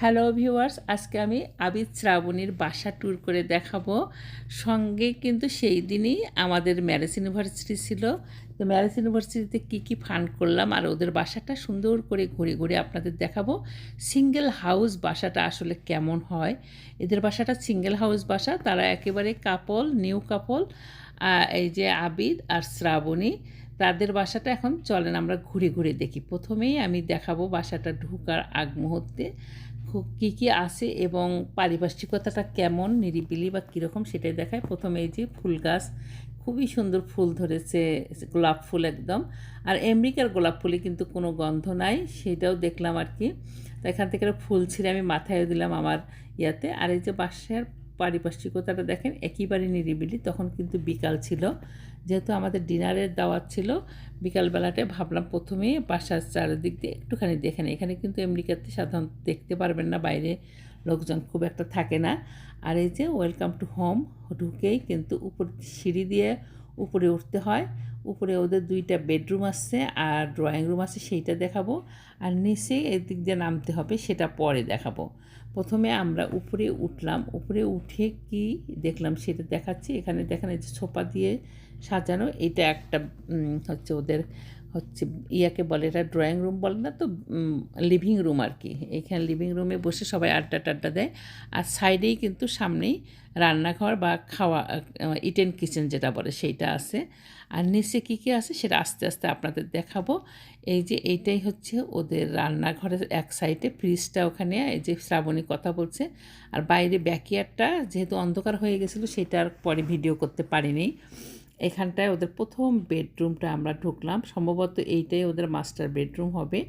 Hello viewers আজকে আমি আবিদ শ্রাবণীর বাসা ট্যুর করে দেখাবো। সঙ্গে কিন্তু সেই দিনই আমাদের ম্যারেজ ইউনিভার্সিটি ছিল। তো ম্যারেজ ইউনিভার্সিটিতে কী কী ফান্ড করলাম আর ওদের বাসাটা সুন্দর করে ঘুরে ঘুরে আপনাদের দেখাবো। সিঙ্গেল হাউস বাসাটা আসলে কেমন হয়? এদের বাসাটা সিঙ্গেল হাউস বাসা, তারা একেবারে কাপল নিউ কাপল এই যে আবিদ আর শ্রাবণী, তাদের বাসাটা এখন চলেন আমরা ঘুরে ঘুরে দেখি। প্রথমেই আমি দেখাবো বাসাটা ঢুকার আগ মুহূর্তে। কী কী আছে এবং পারিপার্শ্বিকতাটা কেমন, নিরিবিলি বা কীরকম সেটাই দেখায়। প্রথমে এই যে ফুল গাছ, খুবই সুন্দর ফুল ধরেছে, গোলাপ ফুল একদম। আর আমেরিকার গোলাপ ফুলে কিন্তু কোনো গন্ধ নাই, সেটাও দেখলাম আর কি। তো এখান থেকে ফুল ছিঁড়ে আমি মাথায় দিলাম আমার ইয়াতে। আর এই যে বাসার পারিপার্শ্বিকতাটা দেখেন, একেবারে নিরিবিলি, তখন কিন্তু বিকাল ছিল। যেহেতু আমাদের ডিনারের দাওয়াত ছিল বিকালবেলাটায় ভাবলাম প্রথমেই বাসার চারিদিক দিয়ে একটুখানি দেখেন এখানে কিন্তু আমেরিকাতে সাধারণত দেখতে পারবেন না, বাইরে লোকজন খুব একটা থাকে না। আর এই যে ওয়েলকাম টু হোম ঢুকেই কিন্তু উপর সিঁড়ি দিয়ে উপরে উঠতে হয়। উপরে ওদের দুইটা বেডরুম আছে আর ড্রয়িং রুম আছে, সেইটা দেখাবো। আর নিচে এদিক দিয়ে নামতে হবে, সেটা পরে দেখাবো। প্রথমে আমরা উপরে উঠলাম। উপরে উঠে কি দেখলাম সেটা দেখাচ্ছি। এখানে দেখেন যে সোফা দিয়ে সাজানো। এটা একটা হচ্ছে ওদের হচ্ছে ইয়াকে বলে, এটা ড্রয়িং রুম বলে না তো লিভিং রুম আর কি এখানে লিভিং রুমে বসে সবাই আড্ডা টাড্ডা দেয়। আর সাইডেই কিন্তু সামনেই রান্নাঘর বা খাওয়া ইটেন কিচেন যেটা বলে, সেইটা আছে। আর নিচে কী কী আছে সেটা আস্তে আস্তে আপনাদের দেখাবো। এই যে এইটাই হচ্ছে ওদের রান্নাঘরের এক সাইডে ফ্রিজটা ওখানে, এই যে শ্রাবণী কথা বলছে। আর বাইরে ব্যাকিয়ারটা যেহেতু অন্ধকার হয়ে গেছিল সেটা আর পরে ভিডিও করতে পারিনি। এখানটায় ওদের প্রথম বেডরুমটা আমরা ঢুকলাম। সম্ভবত এইটাই ওদের মাস্টার বেডরুম হবে।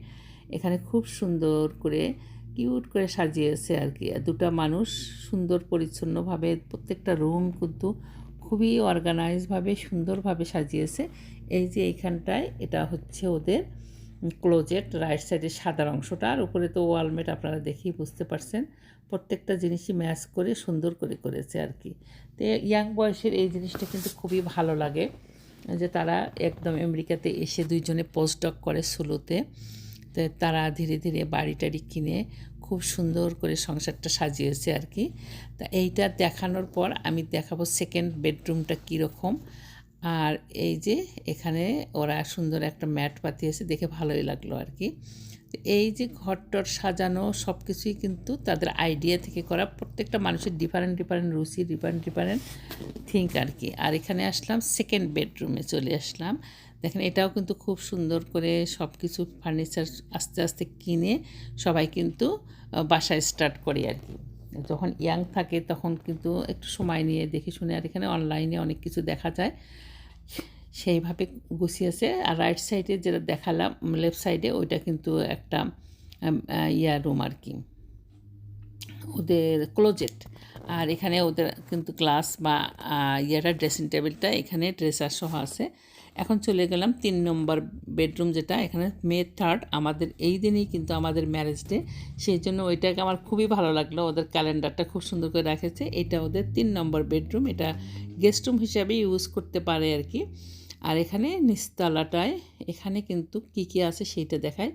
এখানে খুব সুন্দর করে, কিউট করে সাজিয়েছে আর কি। দুটা মানুষ সুন্দর পরিচ্ছন্নভাবে, প্রত্যেকটা রুম কিন্তু খুবই অর্গানাইজভাবে সুন্দরভাবে সাজিয়েছে। এই যে এইখানটায় এটা হচ্ছে ওদের ক্লোজেট রাইট সাইডের সাদার অংশটা, আর উপরে তো ওয়ালমেট আপনারা দেখেই বুঝতে পারছেন। প্রত্যেকটা জিনিসই ম্যাচ করে, সুন্দর করে করেছে আর কি। তো ইয়াং বয়সের এই জিনিসটা কিন্তু খুবই ভালো লাগে, যে তারা একদম আমেরিকাতে এসে দুইজনে পোস্টডক করে সুলোতে তো তারা ধীরে ধীরে বাড়ি টাড়ি কিনে খুব সুন্দর করে সংসারটা সাজিয়েছে আর কি। তা এইটা দেখানোর পর আমি দেখাবো সেকেন্ড বেডরুমটা কীরকম। আর এই যে এখানে ওরা সুন্দর একটা ম্যাট পাতিয়েছে, দেখে ভালোই লাগল আর কি এই যে ঘরটর সাজানো সব কিছুই কিন্তু তাদের আইডিয়া থেকে করা, প্রত্যেকটা মানুষের ডিফারেন্ট ডিফারেন্ট রুচি ডিফারেন্ট ডিফারেন্ট থিঙ্ক আর কি আর এখানে আসলাম সেকেন্ড বেডরুমে চলে আসলাম। দেখেন এটাও কিন্তু খুব সুন্দর করে সব কিছু ফার্নিচার আস্তে আস্তে কিনে সবাই কিন্তু বাসায় স্টার্ট করি আর কি যখন ইয়াং থাকে তখন কিন্তু একটু সময় নিয়ে দেখে শুনে, আর এখানে অনলাইনে অনেক কিছু দেখা যায়। সেইভাবে গুছিয়েছে। আর রাইট সাইডে যেটা দেখালাম লেফট সাইডে ওইটা কিন্তু একটা ইয়া রুম আর কি। ওদের ক্লোজেট আর এখানে ওদের কিন্তু ক্লাস বা ইয়াটা ড্রেসিং টেবিলটা এখানে ড্রেসার সহ আছে। এখন চলে গেলাম তিন নম্বর বেডরুম যেটা, এখানে মে থার্ড আমাদের এই দিনই কিন্তু আমাদের ম্যারেজ ডে সেই জন্য ওইটাকে আমার খুবই ভালো লাগল, ওদের ক্যালেন্ডারটা খুব সুন্দর করে রাখেছে, এটা ওদের তিন নম্বর বেডরুম, এটা গেস্ট রুম হিসাবে ইউজ করতে পারে আর কি, আর এখানে নিস্তালাটায় এখানে কিন্তু কি কি আছে সেইটা দেখায়,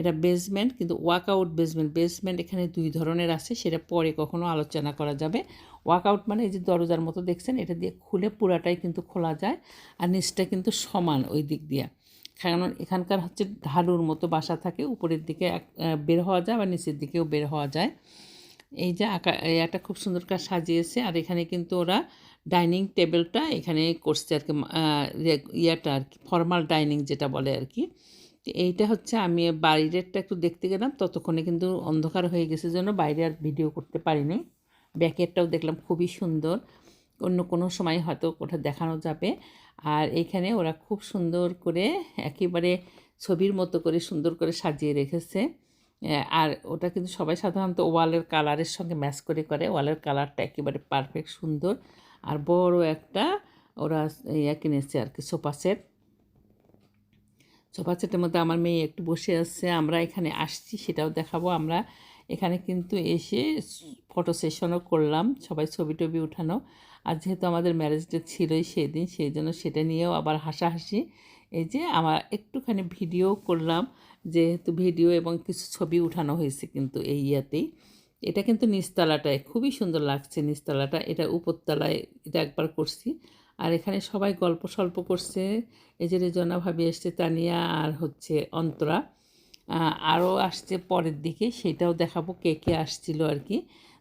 এটা বেসমেন্ট কিন্তু ওয়াকআউট বেসমেন্ট বেসমেন্ট এখানে দুই ধরনের আছে, সেটা পরে কখনো আলোচনা করা যাবে ওয়াকআউট মানে এই যে দরজার মতো দেখছেন, এটা দিয়ে খুলে পুরাটাই কিন্তু খোলা যায় আর নিচটা কিন্তু সমান ওই দিক দিয়ে। কারণ এখানকার হচ্ছে ঢালুর মতো বাসা থাকে, উপরের দিকে বের হওয়া যায় বা নিচের দিকেও বের হওয়া যায়। এই যে আঁকা একটা খুব সুন্দর করে সাজিয়েছে আর এখানে কিন্তু ওরা ডাইনিং টেবিলটা, এখানে করছে আর কি ইয়েটা আর কি, ফর্মাল ডাইনিং যেটা বলে আর কি। এইটা হচ্ছে আমি বাইরেরটা একটু দেখতে গেলাম, ততক্ষণে কিন্তু অন্ধকার হয়ে গেছে জন্য বাইরে আর ভিডিও করতে পারিনি। ব্যাকেটটাও দেখলাম খুবই সুন্দর। অন্য কোনো সময় হয়তো কোথাও দেখানো যাবে। আর এখানে ওরা খুব সুন্দর করে একেবারে ছবির মতো করে সুন্দর করে সাজিয়ে রেখেছে। আর ওটা কিন্তু সবাই সাধারণত ওয়ালের কালারের সঙ্গে ম্যাচ করে করে। ওয়ালের কালারটা একেবারে পারফেক্ট, সুন্দর। আর বড় একটা ওরা ইয়া কিনেছে আর কি, সোফা সেট। সোফা সেটের মধ্যে আমার মেয়ে একটু বসে আছে। আমরা এখানে আসছি, সেটাও দেখাবো। আমরা এখানে কিন্তু এসে ফটো সেশনও করলাম, সবাই ছবি টবি উঠানো। আর যেহেতু আমাদের ম্যারেজ ডে ছিলই সেই দিন সেই জন্য সেটা নিয়েও আবার হাসাহাসি। এই যে আমার একটুখানি ভিডিও করলাম, যেহেতু ভিডিও এবং কিছু ছবি উঠানো হয়েছে কিন্তু এই ইয়াতেই। এটা কিন্তু নিচতলাটায়, খুবই সুন্দর লাগছে নিচতলাটা, এটা উপরতলায়, এটা একবার করছি। আর এখানে সবাই গল্প সল্প করছে, এই যে রেজনা ভাবি এসছে, তানিয়া আর হচ্ছে অন্তরা। আরও আসছে পরের দিকে, সেটাও দেখাবো কে কে আসছিল আর কি।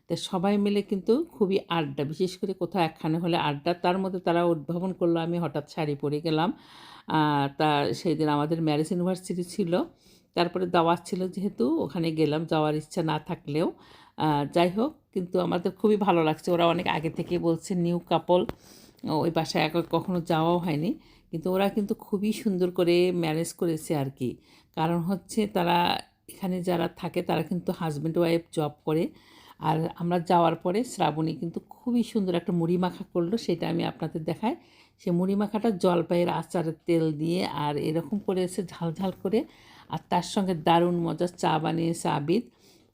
তো সবাই মিলে কিন্তু খুবই আড্ডা, বিশেষ করে কোথাও একখানে হলে আড্ডা, তার মধ্যে তারা উদ্ভাবন করল, আমি হঠাৎ শাড়ি পরে গেলাম। তা সেই দিন আমাদের ম্যারেজ ইউনিভার্সিটি ছিল, তারপরে দাওয়াত ছিল যেহেতু, ওখানে গেলাম, যাওয়ার ইচ্ছা না থাকলেও। যাই হোক, কিন্তু আমাদের খুবই ভালো লাগছে, ওরা অনেক আগে থেকে বলছে, নিউ কাপল, ওই বাসায় কখনো যাওয়াও হয়নি। কিন্তু ওরা কিন্তু খুবই সুন্দর করে ম্যানেজ করেছে আর কি কারণ হচ্ছে তারা এখানে যারা থাকে তারা কিন্তু হাজব্যান্ড ওয়াইফ জব করে। আর আমরা যাওয়ার পরে শ্রাবণী কিন্তু খুবই সুন্দর একটা মুড়ি মাখা করল, সেটা আমি আপনাদের দেখাই। সে মুড়ি মাখাটা জলপাইয়ের আচারের তেল দিয়ে আর এরকম করেছে ঝাল ঝাল করে আর তার সঙ্গে দারুণ মজার চা বানিয়েছে আবিদ।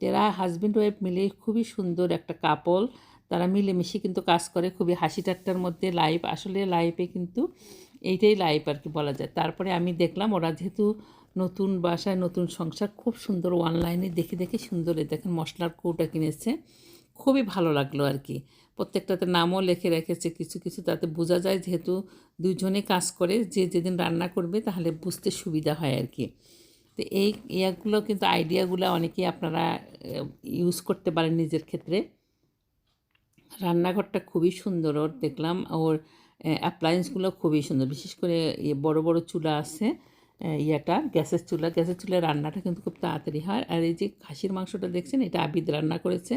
এরা হাজব্যান্ড ওয়াইফ মিলে খুবই সুন্দর একটা কাপল তারা মিলেমিশে কিন্তু কাজ করে, খুবই হাসি ঠাট্টার মধ্যে লাইভ আসলে লাইভে কিন্তু এইটাই লাইভ আর কি বলা যায়। তারপরে আমি দেখলাম ওরা যেহেতু নতুন বাসায় নতুন সংসার, খুব সুন্দর অনলাইনে দেখে দেখে সুন্দর দেখেন মশলার কৌটা কিনেছে। খুবই ভালো লাগল আর কি। প্রত্যেকটাতে নামও লেখে রেখেছে, কিছু কিছু তাতে বোঝা যায় যেহেতু দুজনে কাজ করে, যে যেদিন রান্না করবে তাহলে বুঝতে সুবিধা হয় আর কি। তো এই ইয়াগুলো কিন্তু আইডিয়াগুলো অনেকেই আপনারা ইউজ করতে পারেন নিজের ক্ষেত্রে। রান্নাঘরটা খুবই সুন্দর ওর, দেখলাম ওর অ্যাপ্লায়েন্সগুলো খুবই সুন্দর। বিশেষ করে বড় বড় চুলা আছে। ইয়াটা, গ্যাসের চুলা। গ্যাসের চুলায় রান্নাটা কিন্তু খুব তাড়াতাড়ি হয়। আর এই যে খাসির মাংসটা দেখছেন, এটা আবিদ রান্না করেছে।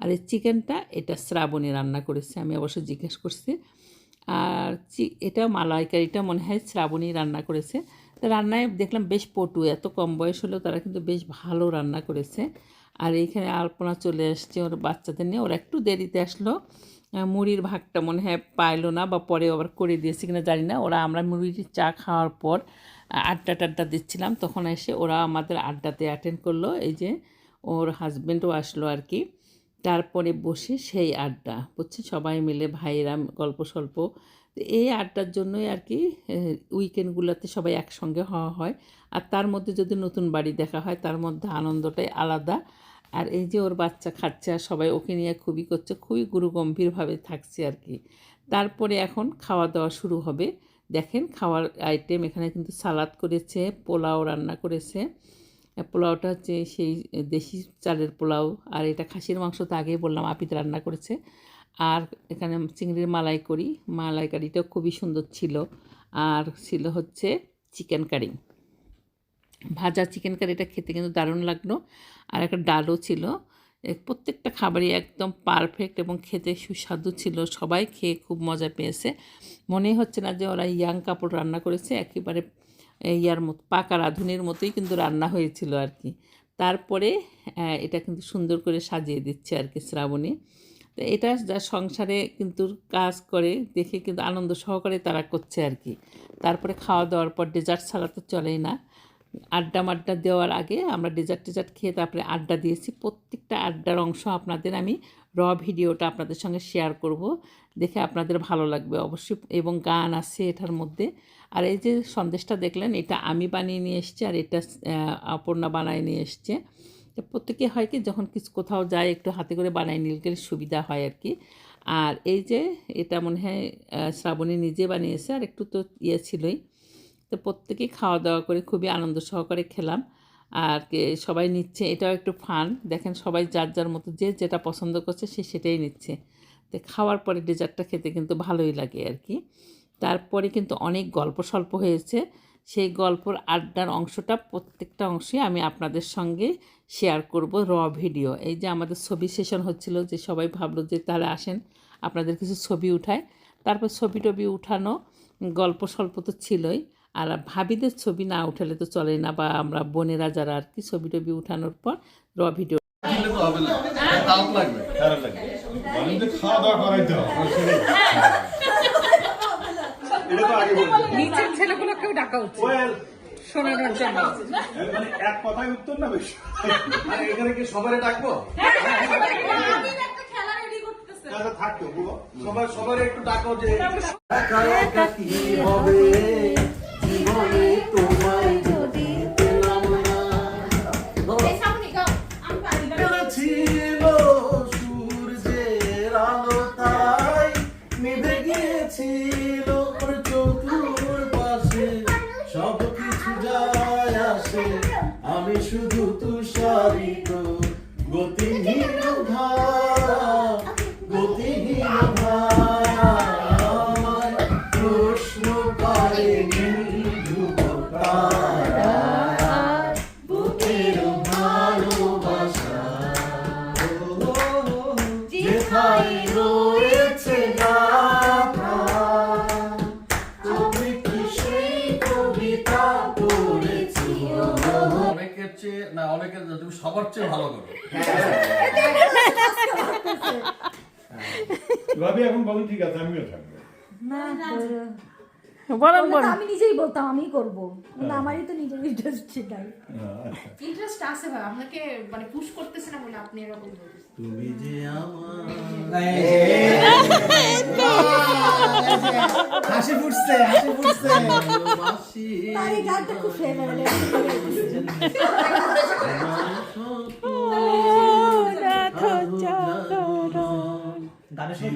আর এই চিকেনটা, এটা শ্রাবণী রান্না করেছে। আমি অবশ্য জিজ্ঞেস করছি। আর চি এটা মালাইকারিটা মনে হয় শ্রাবণী রান্না করেছে। তো রান্নায় দেখলাম বেশ পটু। এত কম বয়স হলেও তারা কিন্তু বেশ ভালো রান্না করেছে। আর এইখানে আলপনা চলে আসছে ওর বাচ্চাদের নিয়ে। ওরা একটু দেরিতে আসলো। মুড়ির ভাগটা মনে হয় পাইলো না বা পরে আবার করে দিয়েছে কিনা জানি না। ওরা আমরা মুড়ির চা খাওয়ার পর আড্ডা টাড্ডা দিচ্ছিলাম। তখন এসে ওরা আমাদের আড্ডাতে অ্যাটেন্ড করল। এই যে ওর হাজব্যান্ডও আসলো আর কি। তারপরে বসে সেই আড্ডা, বুঝছি? সবাই মিলে ভাইয়েরা গল্প স্বল্প। তো এই আড্ডার জন্যই আর কি উইকেন্ডগুলোতে সবাই একসঙ্গে হওয়া হয়। আর তার মধ্যে যদি নতুন বাড়ি দেখা হয়, তার মধ্যে আনন্দটাই আলাদা। আর এই যে ওর বাচ্চা খাচ্ছে আর সবাই ওকে নিয়ে খুবই করছে, খুবই গুরুগম্ভীরভাবে থাকছে আর কি। তারপরে এখন খাওয়া দাওয়া শুরু হবে। দেখেন খাওয়ার আইটেম এখানে কিন্তু সালাদ করেছে, পোলাও রান্না করেছে। পোলাওটা হচ্ছে সেই দেশি চালের পোলাও আর এটা খাসির মাংস তো আগেই বললাম, আপিত রান্না করেছে। আর এখানে চিংড়ির মালাই করি মালাই কারিটাও খুবই সুন্দর ছিল। আর ছিল হচ্ছে চিকেন কারি। ভাজা চিকেন কারিটা খেতে কিন্তু দারুণ লাগল। আর একটা ডালও ছিল। প্রত্যেকটা খাবারই একদম পারফেক্ট এবং খেতে সুস্বাদু ছিল। সবাই খেয়ে খুব মজা পেয়েছে। মনেই হচ্ছে না যে ওরা ইয়াং কাপড় রান্না করেছে, একেবারে ইয়ার মতো, পাকা রাঁধুনির মতোই কিন্তু রান্না হয়েছিল আর কি। তারপরে এটা কিন্তু সুন্দর করে সাজিয়ে দিচ্ছে আর কি শ্রাবণী। তো এটা যা সংসারে কিন্তু কাজ করে, দেখে কিন্তু আনন্দ সহকারে তারা করছে আর কি। তারপরে খাওয়া দাওয়ার পর ডেজার্ট ছাড়া তো চলেই না। আড্ডা মাড্ডা দেওয়ার আগে আমরা ডেজার্ট টেজার্ট খেয়ে তারপরে আড্ডা দিয়েছি। প্রত্যেকটা আড্ডার অংশ আপনাদের আমি র ভিডিওটা আপনাদের সঙ্গে শেয়ার করব। দেখে আপনাদের ভালো লাগবে অবশ্যই এবং গান আছে এটার মধ্যে। আর এই যে সন্দেশটা দেখলেন, এটা আমি বানিয়ে নিয়ে এসছি আর এটা অপর্ণা বানায় নিয়ে এসছে। প্রত্যেকে হয় কি, যখন কিছু কোথাও যায়, একটু হাতে করে বানায় নিলে সুবিধা হয় আর কি। আর এই যে এটা মনে হয় শ্রাবণী নিজে বানিয়েছে আর একটু তো ইয়ে ছিলই। তো প্রত্যেকেই খাওয়া দাওয়া করে খুবই আনন্দ সহকারে খেলাম। আর সবাই নিচ্ছে, এটাও একটু ফান। দেখেন সবাই যার যার মতো যে যেটা পছন্দ করছে সে সেটাই নিচ্ছে। তো খাওয়ার পরে ডেজার্টটা খেতে কিন্তু ভালোই লাগে আর কি। তারপরে কিন্তু অনেক গল্প স্বল্প হয়েছে। সেই গল্পর আড্ডার অংশটা প্রত্যেকটা অংশে আমি আপনাদের সঙ্গে শেয়ার করব র ভিডিও। এই যে আমাদের ছবি সেশন হচ্ছিল যে সবাই ভাবলো যে তাহলে আসেন, আপনাদের কিছু ছবি উঠায়। তারপর ছবি টবি উঠানো গল্প স্বল্প তো ছিলই। আর ভাবিদের ছবি না উঠালে তো চলে না বা আমরা বোনেরা যারা আর কি ছবি টবি উঠানোর পর র ভিডিও খাওয়া দাওয়া করাইতে হবে এটা তো আগে বলছি নিচের ছেলেগুলোকেও ডাকা উচিত শোনানোর জন্য মানে এক কথায় উত্তর না বেশি। আর এখানে কি সবারে ডাকবো? থাকতো বুড়ো। সবাই সবার একটু ডাকো যে কি হবে? জীবনে তোমায় না তুমি সবার চেয়ে ভালো করো ভাবি এখন বলেন ঠিক আছে আমিও থাকব বলেন বলেন আমি নিজেই বলতাম আমি করব কিন্তু আমারই তো নিজের ইন্টারেস্ট সেটাই আচ্ছা ইন্টারেস্ট আছে ভাই আপনাকে মানে পুশ করতেছে না বলে আপনি এরকম তুমি যে আমার হাসি ফুটছে হাসি ফুটছে। এই গানটা খুব ফেভারিট গানের